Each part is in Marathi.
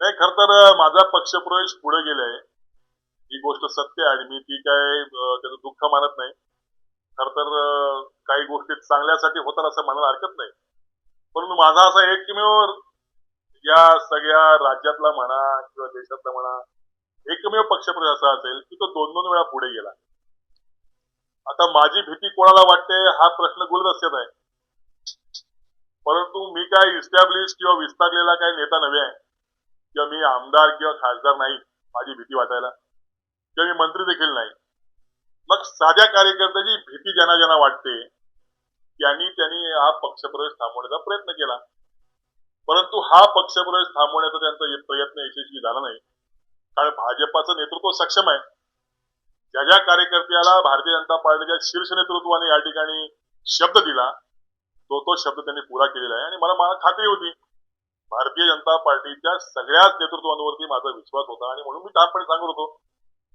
नाही खर तर माझा पक्षप्रवेश पुढे गेलाय. ही गोष्ट सत्य आहे आणि मी ती काय त्याचं दुःख मानत नाही. खर तर काही गोष्टी चांगल्यासाठी होतात असं म्हणायला हरकत नाही. परंतु माझा असा एकमेव या सगळ्या राज्यातला म्हणा किंवा देशातला म्हणा एकमेव पक्षप्रवेश असा असेल की तो दोन दोन वेळा पुढे गेला. आता माझी भीती कोणाला वाटते हा प्रश्न गुलदस्त्यात आहे. परंतु मी काय इस्टॅब्लिश किंवा विस्तारलेला काही नेता नव्हे. आहे किंवा मी आमदार किंवा खासदार नाही माझी भीती वाटायला. किंवा मी मंत्री देखील नाही. मग साध्या कार्यकर्त्याची भीती ज्यांना ज्यांना वाटते त्यांनी त्यांनी हा पक्षप्रवेश थांबवण्याचा प्रयत्न केला. परंतु हा पक्षप्रवेश थांबवण्याचा त्यांचा प्रयत्न यशस्वी झाला नाही. कारण भाजपाचं नेतृत्व सक्षम आहे. ज्या ज्या कार्यकर्त्याला भारतीय जनता पार्टीच्या शीर्ष नेतृत्वाने या ठिकाणी शब्द दिला तो तो शब्द त्यांनी पुरा केलेला आहे. आणि मला मला खात्री होती भारतीय जनता पार्टीच्या सगळ्याच नेतृत्वांवरती माझा विश्वास होता. आणि म्हणून मी ठामपणे सांगत होतो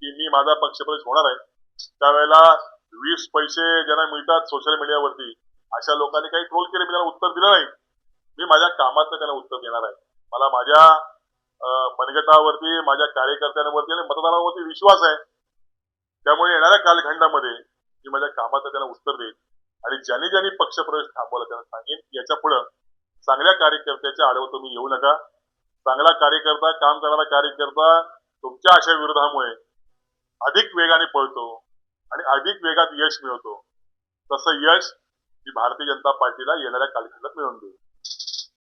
की मी माझा पक्षप्रवेश होणार आहे. त्यावेळेला वीस पैसे ज्यांना मिळतात सोशल मीडियावरती अशा लोकांनी काही ट्रोल केले मी त्यांना उत्तर दिलं नाही. मी माझ्या कामात त्यांना उत्तर देणार आहे. मला माझ्या अं, मनगटावरती माझ्या कार्यकर्त्यांवरती आणि मतदारांवरती विश्वास आहे. त्यामुळे येणाऱ्या कालखंडामध्ये मी माझ्या कामाचं त्यांना उत्तर देईन. आणि ज्यांनी ज्यांनी पक्षप्रवेश थांबवला त्यांना सांगेन की याच्या पुढं चांगल्या कार्यकर्त्याच्या आडवं तुम्ही येऊ नका. चांगला कार्यकर्ता काम करणारा कार्यकर्ता तुमच्या अशा विरोधामुळे अधिक वेगाने पळतो आणि अधिक वेगात यश मिळवतो. तसं यश ही भारतीय जनता पार्टीला येणाऱ्या कालखंडात मिळवून देईल.